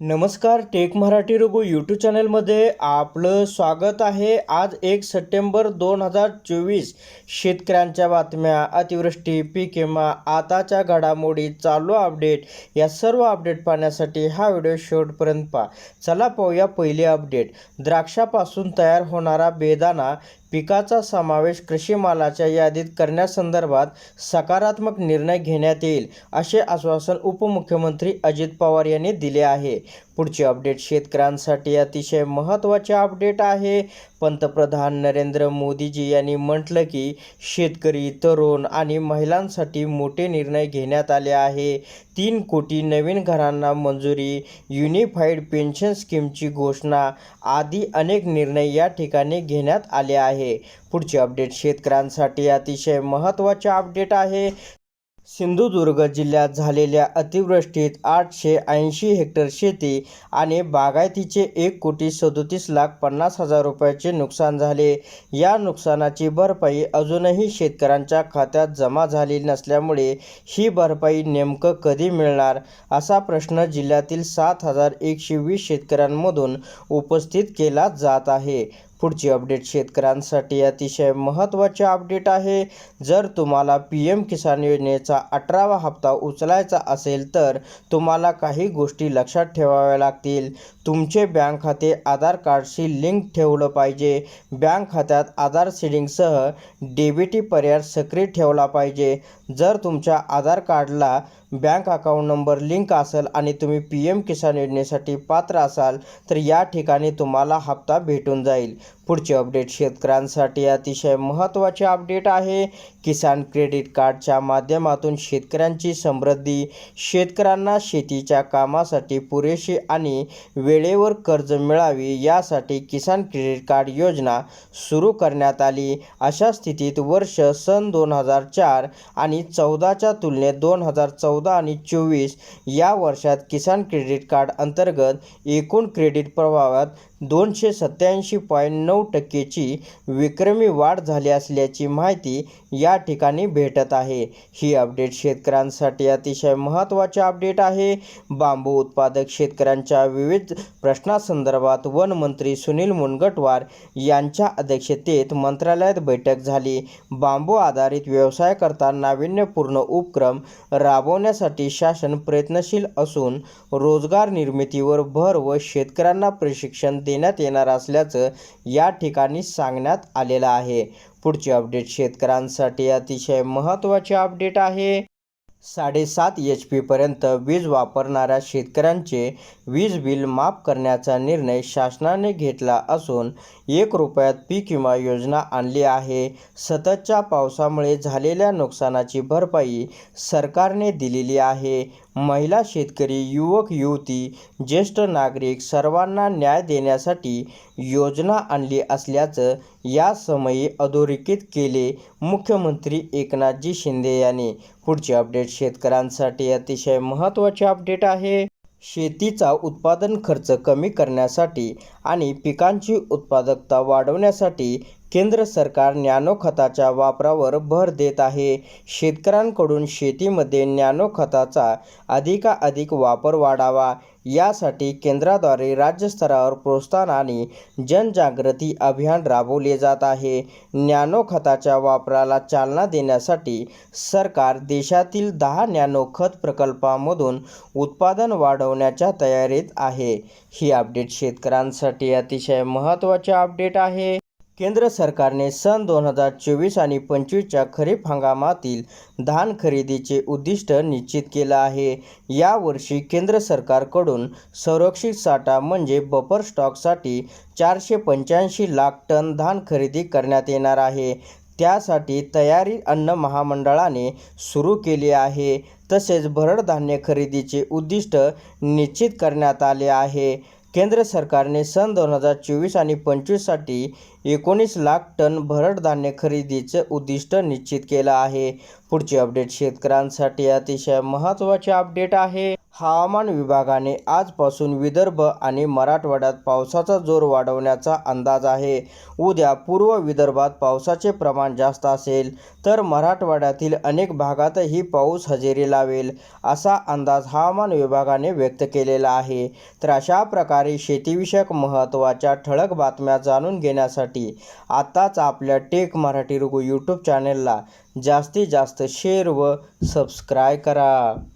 नमस्कार take Marathi Raghu YouTube चॅनलमध्ये आपलं स्वागत आहे. आज एक सप्टेंबर दोन हजार चोवीस. शेतकऱ्यांच्या बातम्या अतिवृष्टी पीक विमा आताच्या घडामोडी चालू अपडेट या सर्व अपडेट पाहण्यासाठी हा व्हिडिओ शेवटपर्यंत पहा. चला पाहूया पहिली अपडेट. द्राक्षापासून तयार होणारा बेदाना पिकाचा समावेश कृषी मालाच्या यादीत करण्यासंदर्भात सकारात्मक निर्णय घेण्यात येईल असे आश्वासन उपमुख्यमंत्री अजित पवार यांनी दिले आहे. पुढचे अपडेट शेतकऱ्यांसाठी अतिशय महत्त्वाचे अपडेट आहे. पंतप्रधान नरेंद्र मोदीजी यांनी म्हटलं की शेतकरी तरुण आणि महिलांसाठी मोठे निर्णय घेण्यात आले आहे. तीन कोटी नवीन घरांना मंजुरी युनिफाईड पेन्शन स्कीमची घोषणा आदी अनेक निर्णय या ठिकाणी घेण्यात आले आहे. पुढचे अपडेट शेतकऱ्यांसाठी अतिशय महत्त्वाचे अपडेट आहे. सिंधुदुर्ग जिल्ह्यात झालेल्या अतिवृष्टीत आठशे ऐंशी हेक्टर शेती आणि बागायतीचे एक कोटी सदोतीस लाख पन्नास हजार रुपयाचे नुकसान झाले. या नुकसानाची भरपाई अजूनही शेतकऱ्यांच्या खात्यात जमा झाली नसल्यामुळे ही भरपाई नेमकं कधी मिळणार? असा प्रश्न जिल्ह्यातील सात हजार एकशे वीस शेतकऱ्यांमधून उपस्थित केला जात आहे. पुढची अपडेट शेतकऱ्यांसाठी अतिशय महत्त्वाचे अपडेट आहे. जर तुम्हाला पी एम किसान योजनेचा अठरावा हप्ता उचलायचा असेल तर तुम्हाला काही गोष्टी लक्षात ठेवाव्या लागतील. तुमचे बँक खाते आधार कार्डशी लिंक ठेवलं पाहिजे. बँक खात्यात आधार सीडिंगसह डेबिटी पर्याय सक्रिय ठेवला पाहिजे. जर तुमच्या आधार कार्डला बँक अकाउंट नंबर लिंक असेल आणि तुम्ही पी एम किसान योजनेसाठी पात्र असाल तर या ठिकाणी तुम्हाला हप्ता भेटून जाईल. पुढचे अपडेट शेतकऱ्यांसाठी अतिशय महत्त्वाचे अपडेट आहे. किसान क्रेडिट कार्डच्या माध्यमातून शेतकऱ्यांची समृद्धी शेतकऱ्यांना शेतीच्या कामासाठी पुरेशी आणि वेळेवर कर्ज मिळावी यासाठी किसान क्रेडिट कार्ड योजना सुरू करण्यात आली. अशा स्थितीत वर्ष सन दोन हजार चार आणि चौदाच्या तुलनेत दोन हजार चौदा चौदा आणि चोवीस या वर्षात किसान क्रेडिट कार्ड अंतर्गत एकूण क्रेडिट प्रभावात दोनशे सत्याऐंशी पॉईंट नऊ टक्केची विक्रमी वाढ झाली असल्याची माहिती या ठिकाणी भेटत आहे. ही अपडेट शेतकऱ्यांसाठी अतिशय महत्त्वाचे अपडेट आहे. बांबू उत्पादक शेतकऱ्यांच्या विविध प्रश्नासंदर्भात वनमंत्री सुनील मुनगटवार यांच्या अध्यक्षतेत मंत्रालयात बैठक झाली. बांबू आधारित व्यवसाय करता नाविन्यपूर्ण उपक्रम करण्यासाठी शासन प्रयत्नशील असून रोजगार निर्मितीवर भर व शेतकऱ्यांना प्रशिक्षण देण्यात येणार असल्याचं या ठिकाणी सांगण्यात आलेलं आहे. पुढचे अपडेट शेतकऱ्यांसाठी अतिशय महत्त्वाचे अपडेट आहे. साडेसात एच पीपर्यंत वीज वापरणाऱ्या शेतकऱ्यांचे वीज बिल माफ करण्याचा निर्णय शासनाने घेतला असून एक रुपयात पीक विमा योजना आणली आहे. सततच्या पावसामुळे झालेल्या नुकसानाची भरपाई सरकारने दिलेली आहे. महिला शेतकरी युवक युवती ज्येष्ठ नागरिक सर्वांना न्याय देण्यासाठी योजना आणली असल्याचं या समयी अधोरेखित केले मुख्यमंत्री एकनाथजी शिंदे यांनी. पुढचे अपडेट शेतकऱ्यांसाठी अतिशय महत्त्वाचे अपडेट आहे. शेतीचा उत्पादन खर्च कमी करण्यासाठी आणि पिकांची उत्पादकता वाढवण्यासाठी केंद्र सरकार नॅनो खताच्या वापरावर भर देत आहे. शेतकऱ्यांकडून शेतीमध्ये नॅनो खताचा अधिकाधिक वापर वाढावा. यासाठी केंद्राद्वारे राज्यस्तरावर प्रोत्साहन आणि जनजागृती अभियान राबवले जात आहे. नॅनो खताच्या वापराला चालना देण्यासाठी सरकार देशातील दहा नॅनो खत प्रकल्पामधून उत्पादन वाढवण्याच्या तयारीत आहे. ही अपडेट शेतकऱ्यांसाठी अतिशय महत्त्वाचे अपडेट आहे. केंद्र सरकारने सन दोन हजार चोवीस आणि पंचवीसच्या खरीप हंगामातील धान खरेदीचे उद्दिष्ट निश्चित केलं आहे. यावर्षी केंद्र सरकारकडून संरक्षित साठा म्हणजे बफर स्टॉकसाठी चारशे पंच्याऐंशी लाख टन धान खरेदी करण्यात येणार आहे. त्यासाठी तयारी अन्न महामंडळाने सुरू केली आहे. तसेच भरड धान्य खरेदीचे उद्दिष्ट निश्चित करण्यात आले आहे. केंद्र सरकारने सन दोन हजार चोवीस आणि पंचवीससाठी एकोणीस लाख टन भरड धान्य खरेदीचं उद्दिष्ट निश्चित केलं आहे. पुढचे अपडेट शेतकऱ्यांसाठी अतिशय महत्त्वाचे अपडेट आहे. हवामान विभागाने आजपासून विदर्भ आणि मराठवाड्यात पावसाचा जोर वाढवण्याचा अंदाज आहे. उद्या पूर्व विदर्भात पावसाचे प्रमाण जास्त असेल तर मराठवाड्यातील अनेक भागातही पाऊस हजेरी लावेल असा अंदाज हवामान विभागाने व्यक्त केलेला आहे. तर अशा प्रकारे शेतीविषयक महत्त्वाच्या ठळक बातम्या जाणून घेण्यासाठी आत्ताच आपल्या टेक मराठी रुगू यूट्यूब चॅनेलला जास्तीत जास्त शेअर व सबस्क्राय करा.